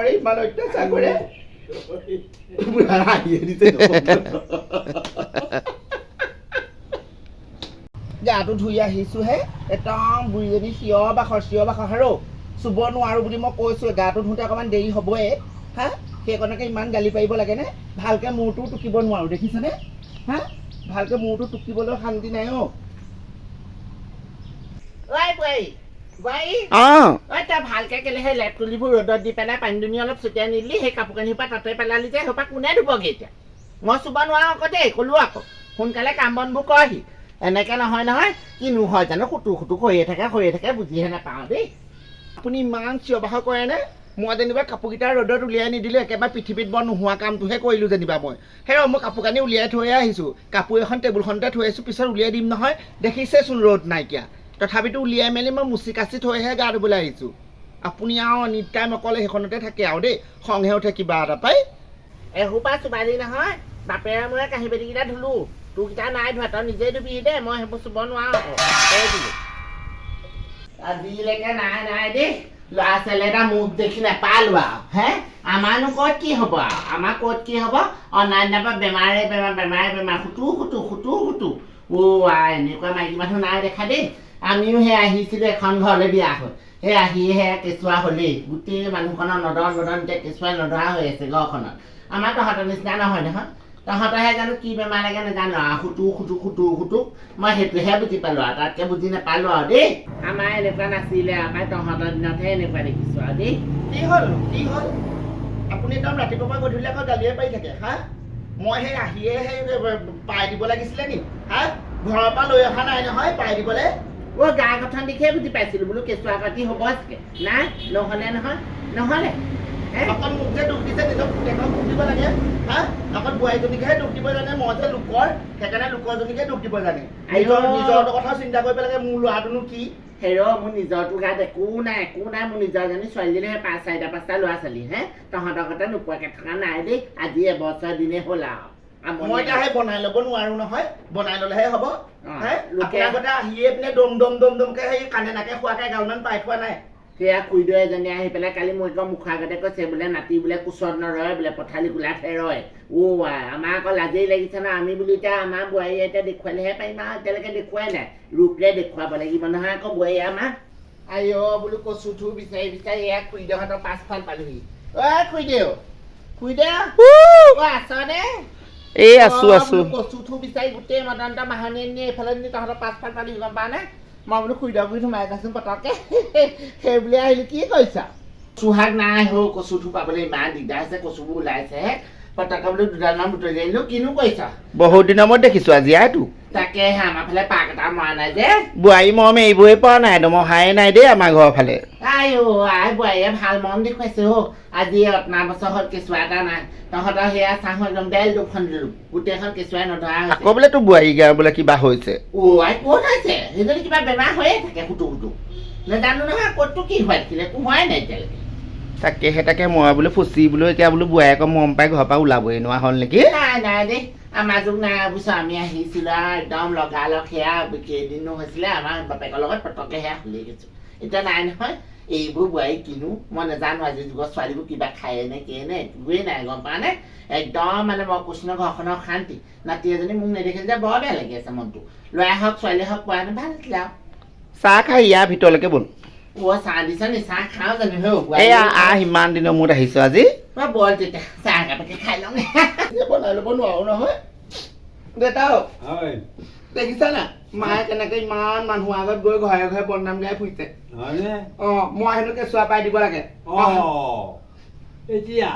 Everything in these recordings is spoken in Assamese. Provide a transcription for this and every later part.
কৰে ইমান অত্যাচাৰ কৰে গাটো ধুই আহিছোহে একদম বুঢ়ীজনী চিঞৰ বাখৰ চিঞৰ বাখৰ। হাৰো চুব নোৱাৰো বুলি মই কৈছো গাটো ধুওঁতে অকণমান দেৰি হ'বই। হা? সেইকণকে ইমান গালি পাৰিব লাগেনে? ভালকে মূৰটো টুকিব নোৱাৰো দেখিছেনে? হা? ভালকে মূৰটো টুকিবলৈ শান্তি নাই অ' ঐ বোৱাৰী বোৱাৰী অঁ। তই ভালকে কেলে সেই লেপ তুলিবোৰ ৰ'দত দি পেলাই পানী দুনি অলপ ছটিয়াই নিদিলি সেই কাপোৰ কানি সোপা তাতে পেলালি যে সেইপা কোনে ধুবগে এতিয়া? মই চুব নোৱাৰো আকৌ দেই ক'লো আকৌ। সোনকালে কাম বনবোৰ কৰহি এনেকে নহয় নহয় কিনো হয় জানো খুটু খুটু হৈয়ে থাকে হৈয়ে থাকে বুজিহে নাপাওঁ দেই। আপুনি ইমান চিঞৰ বাখৰ কৰেনে মই যেনিবা কাপোৰকেইটা ৰ'দত উলিয়াই নিদিলোঁ একেবাৰে পৃথিৱীত বৰ নোহোৱা কামটোহে কৰিলোঁ যেনিবা মই। সেই মই কাপোৰ কানি উলিয়াই থৈয়ে আহিছোঁ। কাপোৰ এখন টেবুলখনতে থৈ আহিছোঁ পিছত উলিয়াই দিম নহয়। দেখিছেচোন ৰ'দ নাইকিয়া। তথাপিতো উলিয়াই মেলি মই মুচি কাচি থৈহে গা ধুবলৈ আহিছোঁ। আপুনি আৰু এনি টাইম সেইখনতে থাকে আৰু দেই খংহে উঠে কিবা এটা পাই। এসোপা চুবালি নহয় বাপেৰে মই কাঁহী বাতিকেইটা ধুলোঁ। তোৰকেইটা নাই ধোৱা তই নিজে ধুবি দেই মই সেইবোৰ চুব নোৱাৰো আজিলৈকে নাই নাই দেই ল'ৰা ছোৱালী এটা মুখ দেখি নাপালো আৰু হে? আমাৰনো ক'ত কি হ'ব আৰু আমাৰ ক'ত কি হ'ব? অনান্য পৰা বেমাৰে বেমাৰ বেমাৰে বেমাৰ সুতু সুতু সুতু সুতু। অ' আই এনেকুৱা মাইকী মানুহ নাই দেখা দেই। আমিও সেই আহিছিলোঁ এখন ঘৰলৈ বিয়া হৈ সেই আহিয়ে সেয়া কেঁচুৱা হ'লেই। গোটেই মানুহখনৰ নদন নদন এতিয়া কেঁচুৱাই নধৰা হৈ আছে ঘৰখনত। আমাৰ তহঁতৰ নিচিনা নহয় নহয় তহঁতৰহে জানো কি বেমাৰ লাগে নাজানো আৰু। সুতু সুতু সুতু সুতু। মই সেইটোহে বুজি পালোঁ আৰু। তাতকৈ বুজি নাপালোঁ আৰু দেই। আমাৰ এনেকুৱা নাছিলে আমাৰ তহঁতৰ দিনতহে এনেকুৱা দেখিছোঁ আৰু দেই। কি হ'ল? কি হ'ল? আপুনি একদম ৰাতিপুৱাৰ পৰা গধূলি আকৌ গালিয়ে পাৰি থাকে। হা? মই সেই আহিয়ে সেই পাই দিব লাগিছিলে নি? হা? ঘৰৰ পৰা লৈ অহা নাই নহয় পাই দিবলৈ? অ' গা গঠন দেখিয়ে বুজি পাইছিলোঁ বোলো কেঁচুৱা পাতি হ'ব চাগে নাই নহ'লে নহয় নহ'লে। অকল মোক যে দুখ দিছে নিজৰ পুতেকক দুখ দিব লাগে হা? অকল বোৱাৰীজনীকহে দুখ দিব জানে মই যে লোকৰ সেইকাৰণে লোকৰজনীকে দুখ দিব জানে। নিজৰ নিজৰটো কথা চিন্তা কৰিব লাগে মোৰ ল'ৰাটোনো কি? হেৰ মোৰ নিজৰটো গাত একো নাই একো নাই মোৰ নিজৰজনী ছোৱালীজনী পাঁচ চাৰিটা পাঁচটা ল'ৰা ছোৱালী হে? তহঁতৰ কথা নোপোৱাকে থকা নাই দেই আজি এবছৰ দিনে হ'ল আৰু। মই এতিয়া সেই বনাই ল'ব নোৱাৰো নহয় বনাই ল'লেহে হ'ব। হে আগতে আহিয়ে পিনে দম দম দম দমকে সেই কাণে নাকে খোৱাকে গালমান পাই থোৱা নাই। সেয়া খুৰীদেউ এজনী আহি পেলাই কালি মোৰ একদম মুখৰ আগতে কৈছে বোলে নাতি বোলে কোচত নৰয় বোলে পথালি কোলাতহে ৰয়। অ' আই আমাৰ আকৌ লাজেই লাগিছে ন আমি বোলো এতিয়া আমাৰ বোৱাৰীয়ে এতিয়া দেখুৱালেহে পাৰিম আৰু এতিয়ালৈকে দেখুৱাই নাই। ৰূপৰে দেখুৱাব লাগিব নহয় আকৌ বোৱাৰী আমাৰ। আই অ' বোলো কচু থু বিচাৰি বিচাৰি এয়া খুৰীদেউহঁতৰ পাছফাল পালোহি। অ' খুৰীদেউ অ' আছনে এই আছোঁ আছোঁ। বোলো কচু থু বিচাৰি গোটেই মদন্ত মাহনি নি এইফালে নি তহঁতৰ পাছফাল পালি গম পা নে? মই বোলো খুৰীদেউ বুলি সোমাই যাচোন পতককে। সেই বুলি আহিলো কি কৰিছা? চুহাগ নাই হৌ কচু থু পাবলৈ ইমান দিগদাৰ হৈছে কচুবোৰ ওলাইছে পতককে বোলো দুডালমান বুটলি আনিলো কিনো কৰিছা? বহুত দিনৰ মূৰত দেখিছোঁ আজি আইটো তাকেহে আমাৰ ফালে পাক এটা মৰা নাই যে। বোৱাৰী মৰম এৰিবই পৰা নাই একদম অহাই নাই দেই আমাৰ ঘৰৰ ফালে। আই অ আই বোৱাৰীয়ে ভালো মন দেখুৱাইছে অ। আজি অতনা বছৰ হ'ল কেঁচুৱা এটা নাই। তহঁতৰ সেয়া চাহো একদম ডেল দুখন দিলো। গোটেইখন কেঁচুৱাই নধৰা আকৌ বোলে তোৰ বোৱাৰী গা বোলে কিবা হৈছে। অ আই ক'ত হৈছে? সেইজনী কিবা বেমাৰ হৈয়ে থাকে সুতু সুতু। নাজানো নহয় ক'তটো কি হোৱাইছিলে একো হোৱাই নাই এতিয়ালৈকে। তাকেহে তাকে মই বোলো ফুচি বোলো এতিয়া বোলো বোৱাৰীয়েকৰ মৰম পাই ঘৰৰ পৰা ওলাবই নোৱাৰা হ'ল নেকি? নাই নাই দেই। আমাৰ যুগ নাই বুজিছ আমি আহিছিলো একদম লগালগ সেয়া কেইদিনো হৈছিলে আমাৰ বাপেকৰ লগত পটককে সেয়া খুলি গৈছো এতিয়া নাই নহয় এইবোৰ বোৱাৰী কিনো মই নাজানো আজিৰ যুগৰ ছোৱালীবোৰ কিবা খায়ে নে কিয়ে নে একোৱেই নাই গম পাৱ নে একদম মানে মই কৈছো ঘৰখনৰ শান্তি নাতি এজনী মোক নেদেখিলে যে বৰ বেয়া লাগি আছে মনটো ল'ৰাই হওক ছোৱালীয়ে হওক পোৱা হেঁতেন ভালো আছিলে আৰু চাহ খাই ইয়াৰ ভিতৰলৈকে ব'ল অ চাহ দিছ নি চাহ খাওঁ জানো আহ ইমান দিনৰ মূৰত আহিছো আজি মই বল তেতিয়া চাহ একাপকে খাই লওঁ বনাই ল'ব নোৱাৰো নহয় দেউতাও হয় দেখিছা না মায়ে কেনেকে ইমান মানুহৰ আগত গৈ ঘৰে ঘৰে বদনাম গাই ফুৰিছে হয়নে অ মই হেনো কেঁচুৱা পাই দিব লাগে অ এতিয়া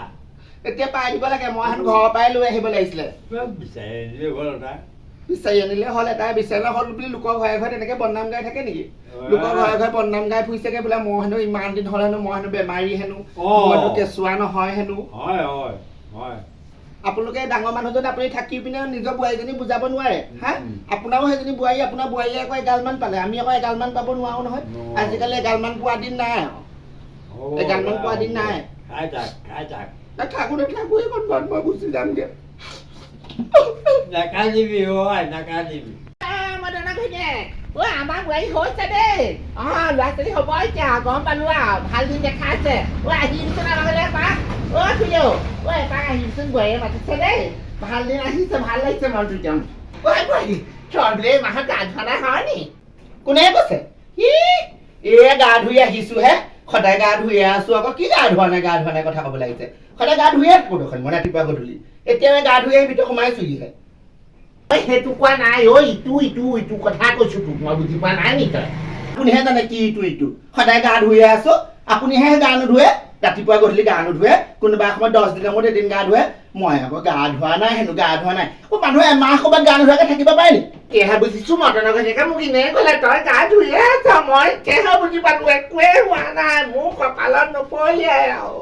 এতিয়া পাই দিব লাগে মই হেনো ঘৰৰ পৰাই লৈ আহিব লাগিছিলে বিচাৰি বিচাৰি আনিলে হ'ল এটাই বিচাৰিলে হ'ল বুলি লোকৰ ঘৰে ঘৰে তেনেকে বদনাম গাই থাকে নেকি? লোকৰ ঘৰে ঘৰে বদনাম গাই ফুৰিছেগে বোলে মই হেনো ইমান দিন হ'ল হেনো মই হেনো বেমাৰী হেনো। মই হেনো কেঁচুৱা নহয় হেনো। হয় হয় হয়। আপোনালোকে ডাঙৰ মানুহজন আপুনি থাকি পিনে নিজৰ বোৱাৰীজনী বুজাব নোৱাৰে হা। আপোনাৰো সেইজনী বোৱাৰী আপোনাৰ বোৱাৰীয়ে আকৌ এগালমান পালে। আমি আকৌ এগালমান পাব নোৱাৰো নহয়। আজিকালি এগালমান পোৱা দিন নাই এগালমান পোৱা দিন নাই। ನಕಾಲಿವಿ ಓ ನಕಾಲಿವಿ มาเดินนักแย่ว่ามางไหลโคสเด้อ๋อแล้วจากที่เขาบอยจ่าก้อมปันว่าพาลินจะคาเสว่าหินสนามาแล้วปะเออคุยโยว่าป้ะหินซึ่งเวยมาจะเด้พาลินอาหินสะพานไรจะมาดูจังว่าไปชอบเลยมหาการพนาหานี่กูเนี่ยก็เสฮีเอ๊ะการดูยาฮิสุเหรอ সদায় গা ধুইয়ে আছো আকৌ কি গা ধোৱা নাই গা ধোৱা নাই কথা ক'ব লাগিছে। সদায় গা ধুইয়ে থাকো দেখোন মই ৰাতিপুৱা গধূলি এতিয়া গা ধুই আহি ভিতৰত সোমাইছোহিহে ঐ সেইটো কোৱা নাই ঐ ইটো ইটো ইটো কথা কৈছো তোক মই বুজি পোৱা নাই নি তই? আপুনিহে জানে কি ইটো ইটো। সদায় গা ধুইয়ে আছো আপুনিহে গা নুধুৱে ৰাতিপুৱা গধূলি গা নুধুৱে কোনোবা সময়ত দহ দিনৰ মূৰত এদিন গা ধুৱে মই আকৌ গা ধোৱা নাই হেনো গা ধোৱা নাই। অ মানুহে এমাহ ক'ৰবাত গা নোধোৱাকে থাকিব পাৰে নি? এতিয়াহে বুজিছো মদনৰ ঘৈণীয়েকে মোক এনেই ক'লে তই গা ধুইয়ে আছ মই এতিয়াহে বুজি পালো একোৱে হোৱা নাই মোৰ কপালত নপৰিলে আৰু